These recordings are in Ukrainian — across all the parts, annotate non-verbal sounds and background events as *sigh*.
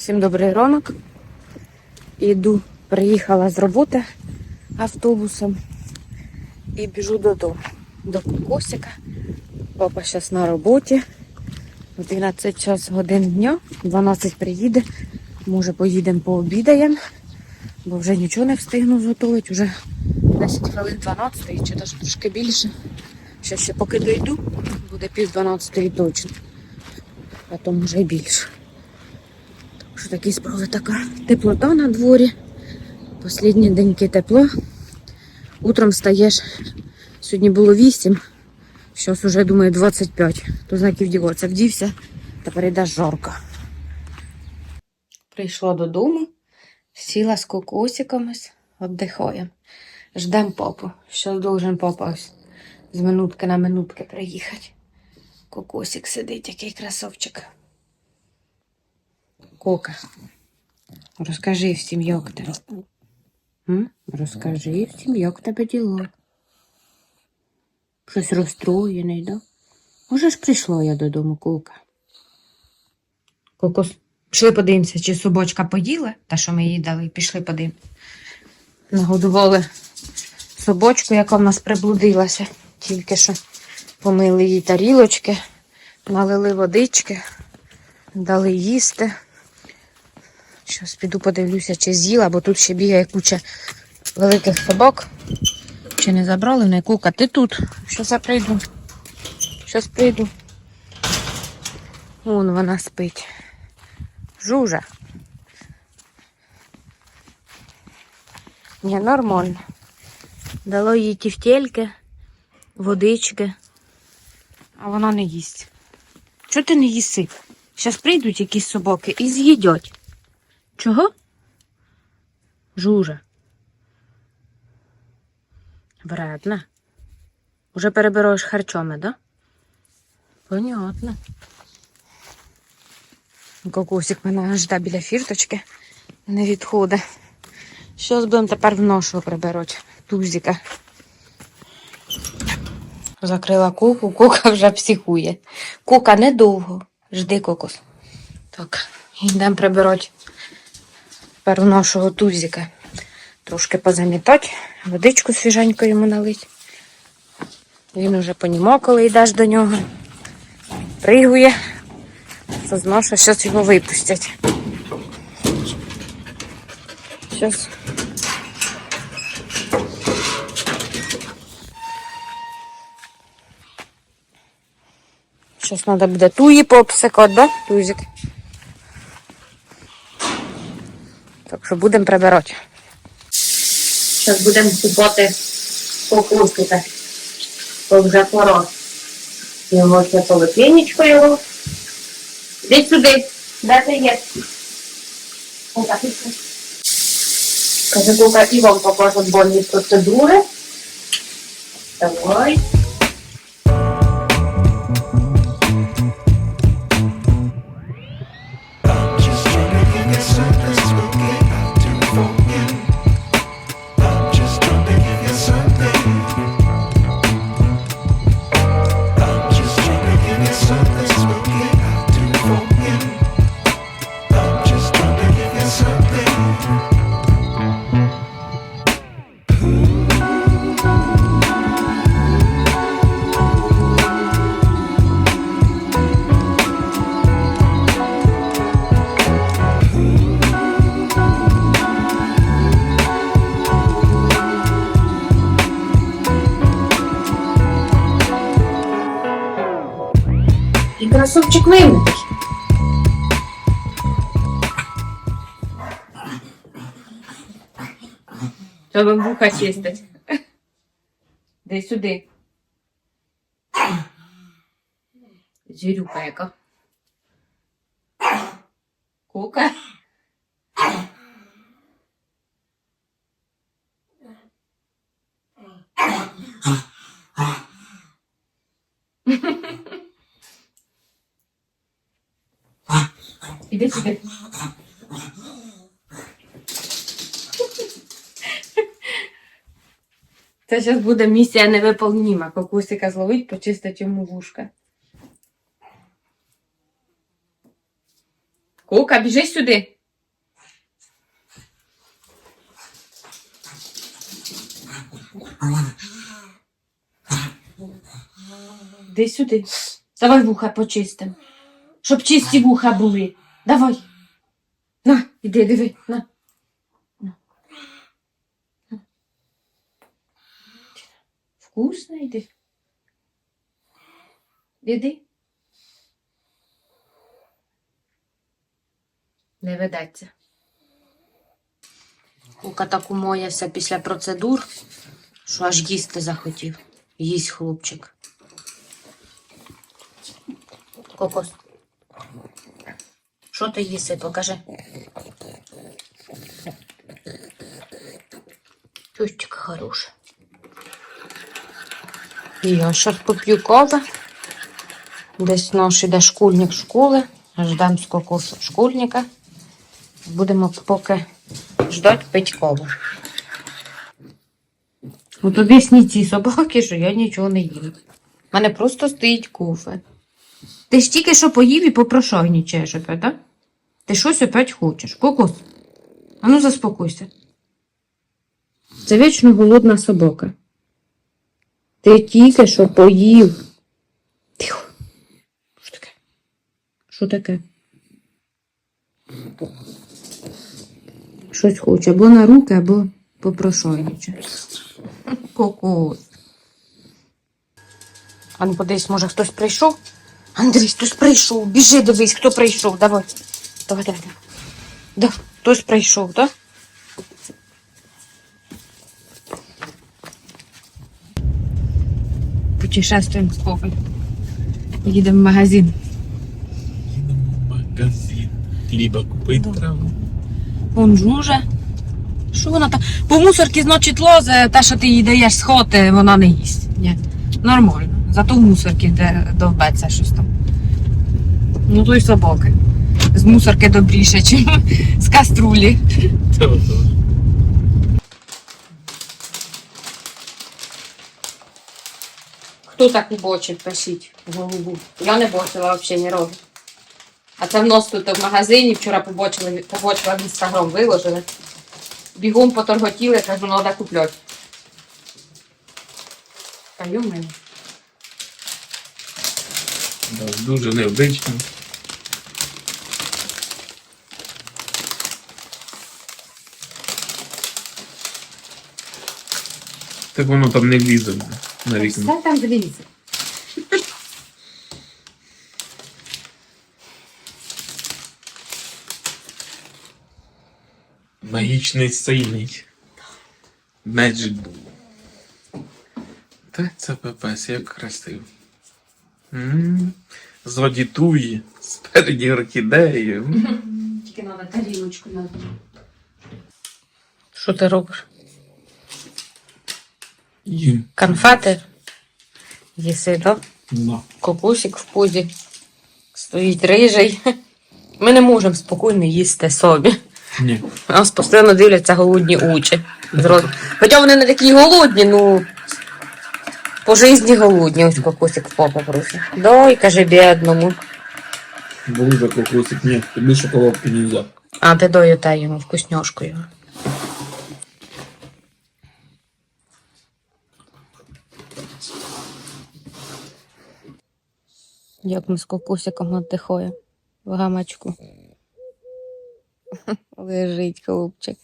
Всім добрий ранок. Іду, приїхала з роботи автобусом і біжу додому. До кокосика. Папа зараз на роботі. 11 час годин дня, 12 приїде. Може поїдемо пообідаємо, бо вже нічого не встигну зготувати. Вже 10 хвилин 12 чи навіть трошки більше. Ще ще поки дойду, буде пів 12 точно. А то може й більше. Що такі справи така теплота на дворі. Послідні деньки тепло. Утром встаєш. Сьогодні було 8. Зараз уже думаю 25. То знаків дівоця вдівся. Тепер йде жарко. Прийшла додому, сіла з кокосиками, віддихаємо. Ждем папу. Що должен папа ось з минутки на минутки приїхати. Кокосик сидить, який красавчик. Кока, розкажи всім, як. М? Розкажи всім, як тебе діло. Щось розстроєний, да? Може ж прийшла я додому, Кока. Кокос, пішли подивимося, чи собачка поїла, та що ми їй дали, пішли подивимося. Нагодували собачку, яка в нас приблудилася. Тільки що помили їй тарілочки, налили водички, дали їсти. Щас піду подивлюся, чи з'їла, бо тут ще бігає куча великих собак. Чи не забрали не кука? Ти тут. Щас я прийду. Щас прийду. Вон вона спить. Жужа. Ні, нормально. Дало їй тівтєльки, водички, а вона не їсть. Чого ти не їси? Зараз прийдуть якісь собаки і з'їдять. Чого? Жужа. Вредна. Уже перебираєш харчоми, да? Понятно. Кокусик мене жде біля фірточки. Не відходить. Щось будемо тепер в ношу приберуть. Тузика. Закрила куку, кука вже психує. Кука недовго. Жди кокос. Так, йдемо прибирати тепер у нашого тузика. Трошки позамітати, водичку свіженьку йому налить. Він уже понімав, коли йдеш до нього. Пригує. Це знав, що зараз його випустять. Зараз. Зараз треба буде туї пообсикати, да, тузик? Будемо прибирати. Зараз будемо купати кокосика. То вже пора. Його ще полотенечко його. Іди сюди. Де ти є? Каже, Кука, і вам покажуть больні процедури. Давай. І красавчик вимитий. Треба вуха чистить. Дай сюди. Зірюка яка. Кука. Іди сюди. Це зараз буде місія невиполніма. Кокусика зловить, почистить йому вушка. Кука, біжи сюди. Іди сюди. Давай вуха почистим. Щоб чисті вуха були. Давай. На, іди, диви, на. На. Вкусно йди. Іди. Не ведеться. Кука так умоявся після процедур, що аж їсти захотів. Їсть хлопчик. Кокос. Що ти їси? Покажи. Тюстик хороший. І я поп'ю кави. Десь наш іде школьник школи. Ждемо з школьника. Будемо поки ждать пить каву. От об'ясні ці собаки, що я нічого не їм. У мене просто стоїть кофе. Ти ж тільки що поїв і попрошайнічаєш так? Ти щось опять хочеш. Кокос. А ну заспокойся. Це вічно голодна собака. Ти тільки що поїв. Тихо. Що таке? Що таке? Щось хоче, або на руки, або попрошайниче. Кокос. А ну подивись, може хтось прийшов? Андрій, хтось прийшов. Біжи, дивись, хто прийшов. Давай. Давай, давай. Да, хтось прийшов, так? Путешествуємо з Коваль. Їдемо в магазин. Їдемо в магазин. Хліба купити треба. Вон жужа. Що вона там? По мусорці, значить, лозе, те, що ти їй даєш з хоти, вона не їсть. Ні. Нормально. Зато в мусорці де довбеться щось там. Ну то й собаки. З мусорки добріше, ніж з каструлі. Хто так бочить, пишіть в голубу. Я не бочила взагалі ні разу. А це в нас тут в магазині вчора побочили, побочила в інстаграм, виложили. Бігом поторготіли, кажу, ну, треба купляти. Та йомаю. Да, дуже необично. Так воно там не влізе на вікно. Все там влізе. Магічний сильний. Magic Bull. Та це пепес, як Ззаді туї, спереді орхідеї. Тільки треба тарілочку надо. Що ти робиш? Їм. Конфети? Їси, так? Да. Кокусик в пузі. Стоїть рижий. *laughs* Ми не можемо спокійно їсти собі. Ні. Нас постійно дивляться голодні очі. Хоча вони не такі голодні, ну по житті голодні. Ось кокосик в попа просить. Дай, каже, бідному. Були за кокосик, ні, тобі шоколадки не взяв. А ти даєте йому вкусняшку його. Як ми з кокосиком віддихає в гамачку. *laughs* Лежить хлопчик.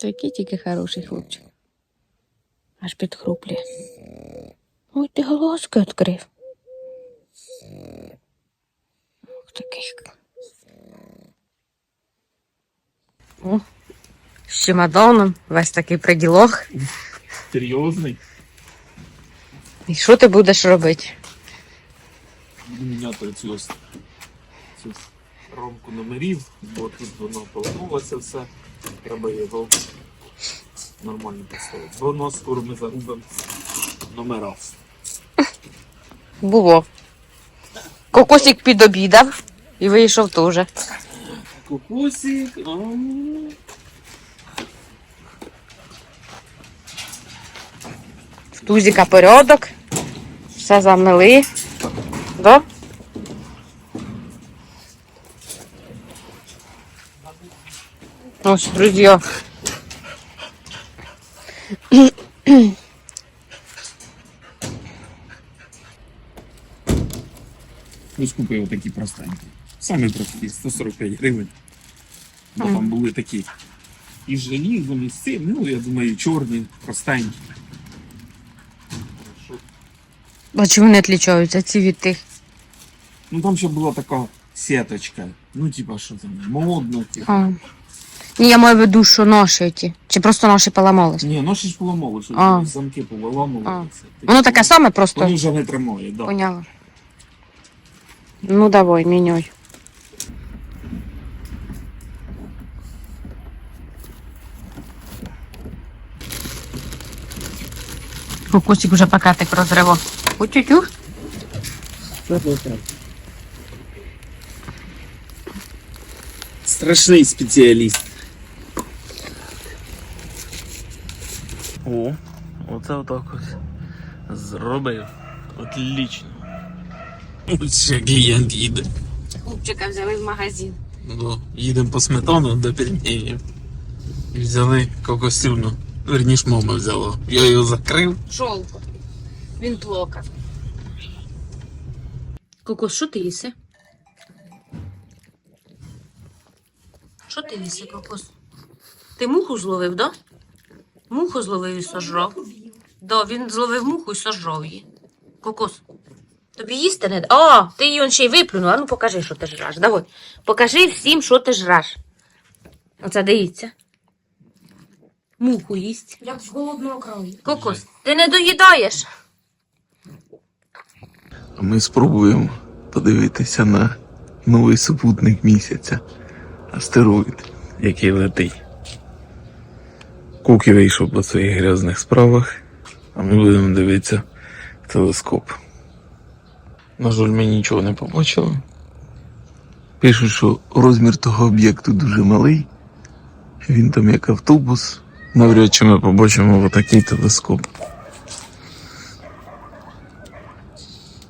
Такий тільки хороший хлопчик. Аж підхруплює. Ой, ти голоски відкрив. Ух, такий. О, з чемоданом, весь такий приділок. Серйозний? І що ти будеш робити? Буду міняти цю, ось- цю ромку номерів, бо тут воно поламалося все. Треба його нормально поставити. Воно скоро ми загубимо номера. Було. Кокосик підобідав і вийшов теж. Кукусик. В тузіка порядок. Все замили. Да? Ось, друзі. Ось купив такі простенькі. Самі прості, 145 гривень. Бо там були такі і желізом, вони з ну я думаю, чорні, простенькі. А чому вони відрізняються ці від тих? Ну там ще була така сіточка. Ну, типа, що там, модно, типа. А. Ні, я маю в виду, що ноші ті. Чи просто ноші поламались? Ні, ще ж поламали, що А. замки повиламували. все. Воно таке саме просто. Вони вже не тримають, да. Поняла. Ну давай, міняй. Кукусик уже пакетик розривав. Утю-тю. Страшний спеціаліст. О, оце отак ось. Зробив. Отлично. Ось ще клієнт їде. Хлопчика взяли в магазин. Ну, їдемо по сметану до пельменів. Взяли кокосюну. Верніш, мама взяла. Я його закрив. Жолко. Він плакав. Кокос, що ти їси? Що ти їси, кокос? Ти муху зловив, да? Муху зловив і сожрав. Да, він зловив муху і сожрав її. Кокос. Тобі їсти не. О, ти її ще й виплюнув. А ну покажи, що ти жраш. Давай. Покажи всім, що ти жраш. Оце дивіться. Муху їсть. Як з голодного краю. Кокос, ти не доїдаєш. Ми спробуємо подивитися на новий супутник місяця. Астероїд, який летить. Куки вийшов по своїх грязних справах, а ми будемо дивитися в телескоп. На жаль, ми нічого не побачили. Пишуть, що розмір того об'єкту дуже малий. Він там як автобус. Навряд чи ми побачимо отакий телескоп.